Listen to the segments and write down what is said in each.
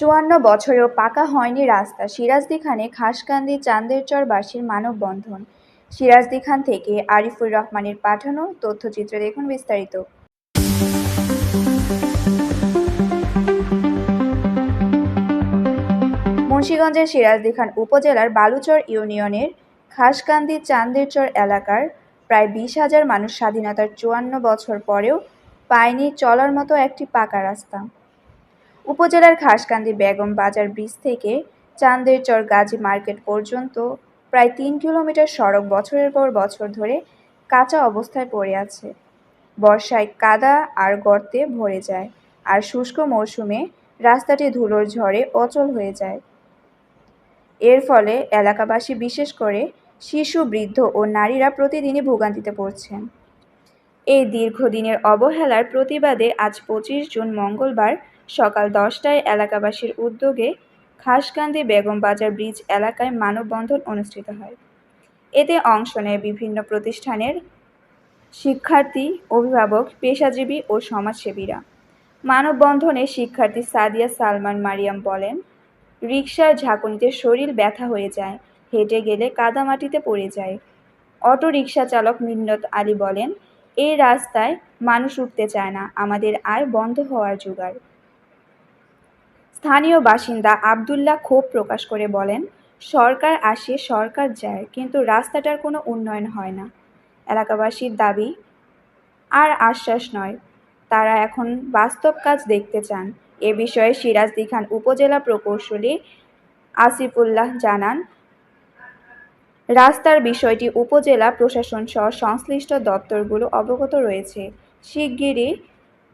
চুয়ান্ন বছরেও পাকা হয়নি রাস্তা। সিরাজদি খানে খাসকান্দি চান্দেরচরবাসীর মানববন্ধন। সিরাজদি খান থেকে আরিফুর রহমানের পাঠানো তথ্যচিত্রে দেখুন বিস্তারিত। মুন্সীগঞ্জের সিরাজদি খান উপজেলার বালুচর ইউনিয়নের খাসকান্দি চান্দেরচর এলাকার প্রায় বিশ হাজার মানুষ স্বাধীনতার চুয়ান্ন বছর পরেও পায়নি চলার মতো একটি পাকা রাস্তা। উপজেলার খাসকান্দি বেগম বাজার ব্রিজ থেকে চান্দেরচর গাজী মার্কেট পর্যন্ত প্রায় তিন কিলোমিটার সড়ক বছরের পর বছর ধরে কাঁচা অবস্থায় পড়ে আছে। বর্ষায় কাদা আর গর্তে ভরে যায় আর শুষ্ক মৌসুমে রাস্তাটি ধুলোর ঝড়ে অচল হয়ে যায়। এর ফলে এলাকাবাসী বিশেষ করে শিশু, বৃদ্ধ ও নারীরা প্রতিদিনই ভোগান্তিতে পড়ছেন। এই দীর্ঘদিনের অবহেলার প্রতিবাদে আজ পঁচিশ জুন মঙ্গলবার সকাল দশটায় এলাকাবাসীর উদ্যোগে খাসকান্দি বেগম বাজার ব্রিজ এলাকায় মানববন্ধন অনুষ্ঠিত হয়। এতে অংশ নেয় বিভিন্ন প্রতিষ্ঠানের শিক্ষার্থী, অভিভাবক, পেশাজীবী ও সমাজসেবীরা। মানববন্ধনে শিক্ষার্থী সাদিয়া সালমান মারিয়াম বলেন রিক্সার ঝাঁকুনিতে শরীর ব্যথা হয়ে যায়, হেঁটে গেলে কাদামাটিতে পড়ে যায়। অটো রিকশা চালক মিন্নত আলী বলেন এই রাস্তায় মানুষ উঠতে চায় না, আমাদের আয় বন্ধ হওয়ার জোগাড়। স্থানীয় বাসিন্দা আবদুল্লাহ ক্ষোভ প্রকাশ করে বলেন, সরকার আসে, সরকার যায়, কিন্তু রাস্তাটার কোনো উন্নয়ন হয় না। এলাকাবাসীর দাবি, আর আশ্বাস নয়। তারা এখন বাস্তব কাজ দেখতে চান। এ বিষয়ে সিরাজদি খান উপজেলা প্রকৌশলী আসিফুল্লাহ জানান, রাস্তার বিষয়টি উপজেলা প্রশাসন সহ সংশ্লিষ্ট দপ্তরগুলো অবগত রয়েছে। শিগগিরই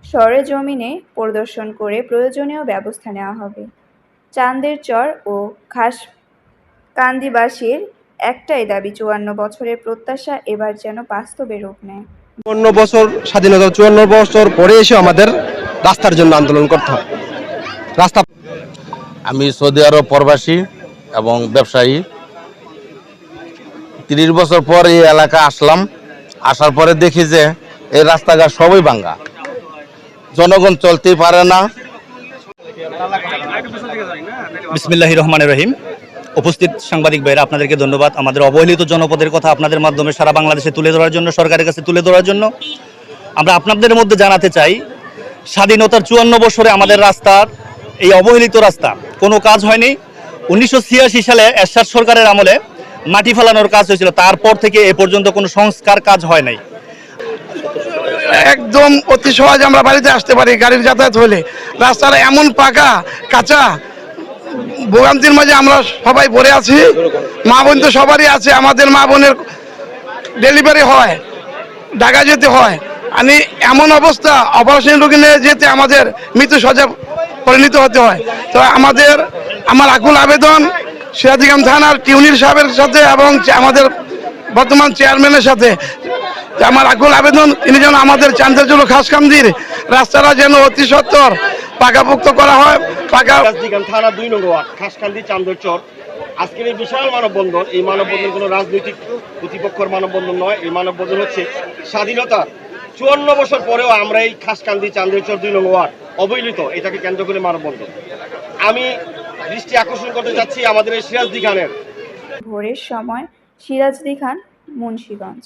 সরেজমিনে পরিদর্শন করে প্রয়োজনীয় ব্যবস্থা নেওয়া হবে। চান্দের চর ও খাস কান্দিবাসীর একটাই দাবি চুয়ান্ন বছরের প্রত্যাশা এবার যেন বাস্তবে রূপ নেয়। চুয়ান্ন বছর স্বাধীনতা চুয়ান্ন বছর পরে এসে আমাদের রাস্তার জন্য আন্দোলন করতে হয়। রাস্তা আমি সৌদি আরব প্রবাসী এবং ব্যবসায়ী। তিরিশ বছর পর এই এলাকা আসলাম। আসার পরে দেখি যে এই রাস্তাঘাট সবই ভাঙ্গা। জনগণ চলতে পারে না। বিসমিল্লাহ রহমান রহিম। উপস্থিত সাংবাদিক ভাইরা, আপনাদেরকে ধন্যবাদ। আমাদের অবহেলিত জনপদের কথা আপনাদের মাধ্যমে সারা বাংলাদেশে তুলে ধরার জন্য, সরকারের কাছে তুলে ধরার জন্য। আমরা আপনাদের মধ্যে জানাতে চাই, স্বাধীনতার চুয়ান্ন বছরে আমাদের রাস্তার এই অবহেলিত রাস্তা কোনো কাজ হয়নি। উনিশশো ছিয়াশি সালে এরশাদ সরকারের আমলে মাটি ফেলানোর কাজ হয়েছিল। তারপর থেকে এ পর্যন্ত কোনো সংস্কার কাজ হয় নাই। একদম অতি সহজে আমরা বাড়িতে আসতে পারি গাড়ির যাতায়াত হলে। রাস্তাটা এমন পাকা, কাঁচা। ভোগান্তির মাঝে আমরা সবাই পড়ে আছি। মা বোন তো সবারই আছে, আমাদের মা বোনের ডেলিভারি হয়, ঢাকা যেতে হয়। আমি এমন অবস্থা অপারেশন রোগী নিয়ে যেতে আমাদের মৃত্যু সজা পরিণত হতে হয়। তো আমাদের, আমার আকুল আবেদন সিরাজিগাম থানার টিউনির সাহেবের সাথে এবং আমাদের বর্তমান চেয়ারম্যানের সাথে। যে আমার আকুল আবেদন তিনি যেন আমাদের চান্দাজুল খাসকান্দির রাস্তাটা যেন অতি সত্তর। পাকাপোক্ত করা হয় পাকা থানা দুই নং ওয়ার্ড খাসকান্দি চান্দরচর আজকের এই বিশাল মানববন্ধন এই মানববন্ধন কোনো রাজনৈতিক প্রতিপক্ষের মানববন্ধন নয় এই মানববন্ধন হচ্ছে স্বাধীনতা। চুয়ান্ন বছর পরেও আমরা এই খাসকান্দি চান্দরচর দুই নং ওয়ার্ড অবহেলিত এটাকে কেন্দ্র করে মানববন্ধন। আমি দৃষ্টি আকর্ষণ করতে চাচ্ছি আমাদের এই সিরাজদি খানের ভোরের সময় সিরাজদি খান মুন্সিগঞ্জ।